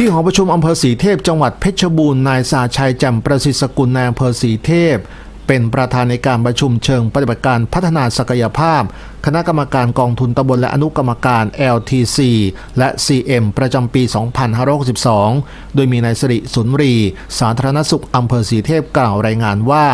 ที่หอประชุมอำเภอสีเทพจังหวัดเพชรบูรณ์นายสาชัยจำประสิทธิ์สกุลนายอำเภอสีเทพ เป็นประธานในการประชุมเชิงปฏิบัติการพัฒนาศักยภาพ คณะกรรมการกองทุนตำบลและอนุกรรมการ LTC และ CM ประจำปี 2562 โดยมีนายสิริสุนรี สาธารณสุขอำเภอสีเทพกล่าวรายงานว่า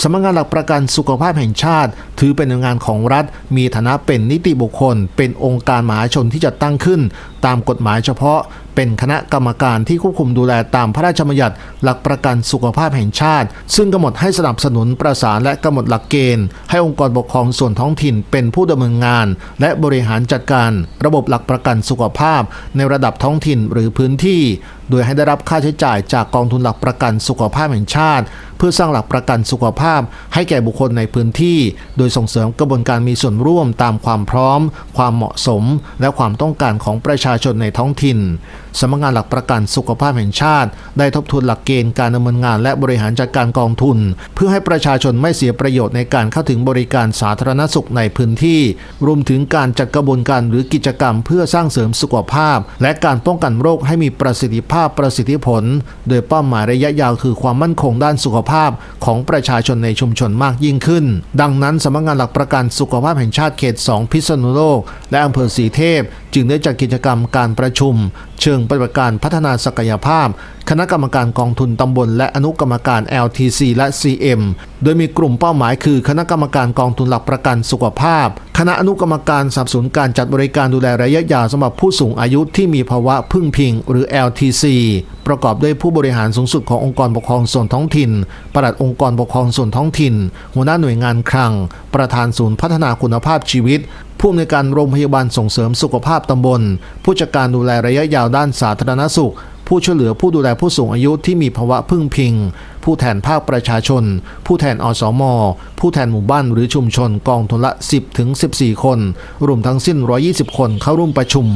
สำนักงานหลักประกันสุขภาพแห่งชาติ ถือเป็นหน่วยงานของรัฐ มีฐานะเป็นนิติบุคคล เป็นองค์การมหาชนที่จะตั้งขึ้น ตามกฎหมายเฉพาะเป็นคณะกรรมการที่ควบคุมดูแลตามพระราชบัญญัติหลักประกันสุขภาพแห่งชาติ ซึ่งกำหนดให้สนับสนุนประสานและกำหนดหลักเกณฑ์ ให้องค์กรปกครองส่วนท้องถิ่นเป็นผู้ดำเนินงาน และบริหารจัดการ ระบบหลักประกันสุขภาพ ในระดับท้องถิ่นหรือพื้นที่ โดยให้ได้รับค่าใช้จ่ายจากกองทุนหลักประกันสุขภาพแห่งชาติ เพื่อสร้างหลักประกันสุขภาพ ให้แก่บุคคลในพื้นที่ โดยส่งเสริมกระบวนการมีส่วนร่วมตามความพร้อม ความเหมาะสม และความต้องการของประชาชนในท้องถิ่นสำนักงานหลักประกันสุขภาพแห่งชาติ ได้ทบทวนหลักเกณฑ์การดำเนินงานและบริหารจัดการกองทุน เพื่อให้ประชาชนไม่เสียประโยชน์ในการเข้าถึงบริการสาธารณสุขในพื้นที่ รวมถึงการจัดกระบวนการหรือกิจกรรม เพื่อสร้างเสริมสุขภาพ และการป้องกันโรคให้มีประสิทธิภาพประสิทธิผล โดยเป้าหมายระยะยาวคือความมั่นคงด้านสุขภาพของประชาชนในชุมชนมากยิ่งขึ้น ดังนั้นสำนักงานหลักประกันสุขภาพแห่งชาติเขต 2 พิษณุโลก และอำเภอสีเทพ จึงได้จัดกิจกรรมการประชุม เชิงปฏิบัติการพัฒนาศักยภาพ คณะกรรมการกองทุนตำบลและอนุกรรมการ LTC และ CM โดยมีกลุ่มเป้าหมายคือคณะกรรมการกองทุนหลักประกันสุขภาพ คณะอนุกรรมการสับสนุนการจัดบริการดูแลระยะยาวสำหรับผู้สูงอายุที่มีภาวะพึ่งพิง หรือ LTC ประกอบด้วยผู้บริหารสูงสุดขององค์กรปกครองส่วนท้องถิ่น ปลัดองค์กรปกครองส่วนท้องถิ่น หัวหน้าหน่วยงานคลัง ประธานศูนย์พัฒนาคุณภาพชีวิตผู้อำนวยการโรงพยาบาลส่งเสริมสุขภาพตำบล ผู้จัดการดูแลระยะยาวด้านสาธารณสุข ผู้ช่วยเหลือผู้ดูแลผู้สูงอายุที่มีภาวะพึ่งพิง ผู้แทนภาคประชาชน ผู้แทนอสม ผู้แทนหมู่บ้านหรือชุมชนกองทุนละ 10-14 คน รวมทั้งสิ้น 120 คนเข้าร่วมประชุม